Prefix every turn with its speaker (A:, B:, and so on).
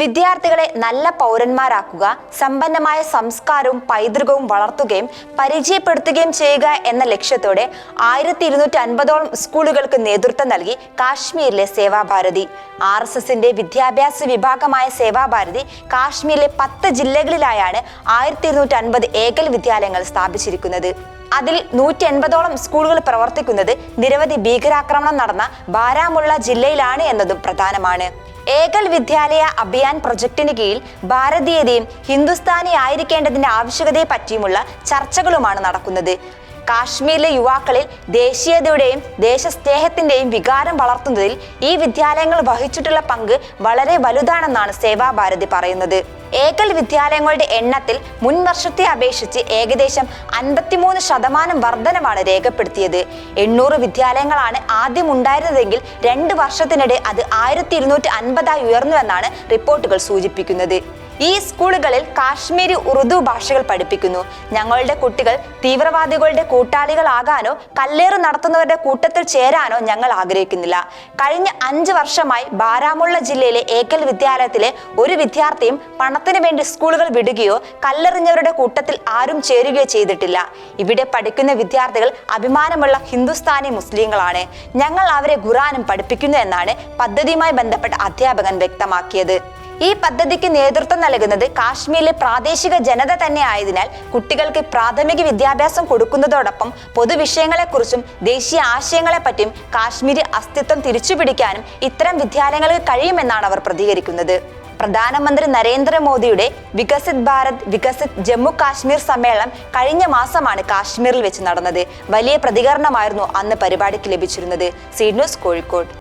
A: വിദ്യാർത്ഥികളെ നല്ല പൗരന്മാരാക്കുക സമ്പന്നമായ സംസ്കാരവും പൈതൃകവും വളർത്തുകയും പരിചയപ്പെടുത്തുകയും ചെയ്യുക എന്ന ലക്ഷ്യത്തോടെ ആയിരത്തി ഇരുന്നൂറ്റി അൻപതോളം സ്കൂളുകൾക്ക് നേതൃത്വം നൽകി കാശ്മീരിലെ സേവാഭാരതി. ആർ എസ് എസിന്റെ വിദ്യാഭ്യാസ വിഭാഗമായ സേവാഭാരതി കാശ്മീരിലെ പത്ത് ജില്ലകളിലായാണ് ആയിരത്തി ഇരുന്നൂറ്റി അൻപത് ഏകൽ വിദ്യാലയങ്ങൾ സ്ഥാപിച്ചിരിക്കുന്നത്. അതിൽ നൂറ്റി എൺപതോളം സ്കൂളുകൾ പ്രവർത്തിക്കുന്നത് നിരവധി ഭീകരാക്രമണം നടന്ന ബാരാമുള്ള ജില്ലയിലാണ് എന്നതും പ്രധാനമാണ്. ഏകൽ വിദ്യാലയ അഭിയാൻ പ്രൊജക്ടിന് കീഴിൽ ഭാരതീയതയും ഹിന്ദുസ്ഥാനി ആയിരിക്കേണ്ടതിന്റെ ആവശ്യകതയെ പറ്റിയുമുള്ള ചർച്ചകളുമാണ് നടക്കുന്നത്. കാശ്മീരിലെ യുവാക്കളിൽ ദേശീയതയുടെയും ദേശസ്നേഹത്തിന്റെയും വികാരം വളർത്തുന്നതിൽ ഈ വിദ്യാലയങ്ങൾ വഹിച്ചിട്ടുള്ള പങ്ക് വളരെ വലുതാണെന്നാണ് സേവാഭാരതി പറയുന്നത്. ഏകൽ വിദ്യാലയങ്ങളുടെ എണ്ണത്തിൽ മുൻ വർഷത്തെ അപേക്ഷിച്ച് ഏകദേശം അൻപത്തിമൂന്ന് ശതമാനം വർധനമാണ് രേഖപ്പെടുത്തിയത്. എണ്ണൂറ് വിദ്യാലയങ്ങളാണ് ആദ്യം ഉണ്ടായിരുന്നതെങ്കിൽ രണ്ട് വർഷത്തിനിടെ അത് ആയിരത്തി ഇരുന്നൂറ്റി അൻപതായി ഉയർന്നുവെന്നാണ് റിപ്പോർട്ടുകൾ സൂചിപ്പിക്കുന്നത്. ഈ സ്കൂളുകളിൽ കാശ്മീരി ഉറുദു ഭാഷകൾ പഠിപ്പിക്കുന്നു. ഞങ്ങളുടെ കുട്ടികൾ തീവ്രവാദികളുടെ കൂട്ടാളികളാകാനോ കല്ലേറ് നടത്തുന്നവരുടെ കൂട്ടത്തിൽ ചേരാനോ ഞങ്ങൾ ആഗ്രഹിക്കുന്നില്ല. കഴിഞ്ഞ അഞ്ച് വർഷമായി ബാരാമുള്ള ജില്ലയിലെ ഏക്കൽ വിദ്യാലയത്തിലെ ഒരു വിദ്യാർത്ഥിയും പണത്തിന് വേണ്ടി സ്കൂളുകൾ വിടുകയോ കല്ലെറിഞ്ഞവരുടെ കൂട്ടത്തിൽ ആരും ചേരുകയോ ചെയ്തിട്ടില്ല. ഇവിടെ പഠിക്കുന്ന വിദ്യാർത്ഥികൾ അഭിമാനമുള്ള ഹിന്ദുസ്ഥാനി മുസ്ലിങ്ങളാണ്. ഞങ്ങൾ അവരെ ഖുറാനും പഠിപ്പിക്കുന്നു എന്നാണ് പദ്ധതിയുമായി ബന്ധപ്പെട്ട അധ്യാപകൻ വ്യക്തമാക്കിയത്. ഈ പദ്ധതിക്ക് നേതൃത്വം നൽകുന്നത് കാശ്മീരിലെ പ്രാദേശിക ജനത തന്നെ ആയതിനാൽ കുട്ടികൾക്ക് പ്രാഥമിക വിദ്യാഭ്യാസം കൊടുക്കുന്നതോടൊപ്പം പൊതുവിഷയങ്ങളെക്കുറിച്ചും ദേശീയ ആശയങ്ങളെപ്പറ്റിയും കാശ്മീരി അസ്തിത്വം തിരിച്ചുപിടിക്കാനും ഇത്തരം വിദ്യാലയങ്ങൾക്ക് കഴിയുമെന്നാണ് അവർ പ്രതികരിക്കുന്നത്. പ്രധാനമന്ത്രി നരേന്ദ്രമോദിയുടെ വികസിത് ഭാരത് വികസിത് ജമ്മു കാശ്മീർ സമ്മേളനം കഴിഞ്ഞ മാസമാണ് കാശ്മീരിൽ വെച്ച് നടന്നത്. വലിയ പ്രതികരണമായിരുന്നു അന്ന് പരിപാടിക്ക് ലഭിച്ചിരുന്നത്. Seed news Kozhikode.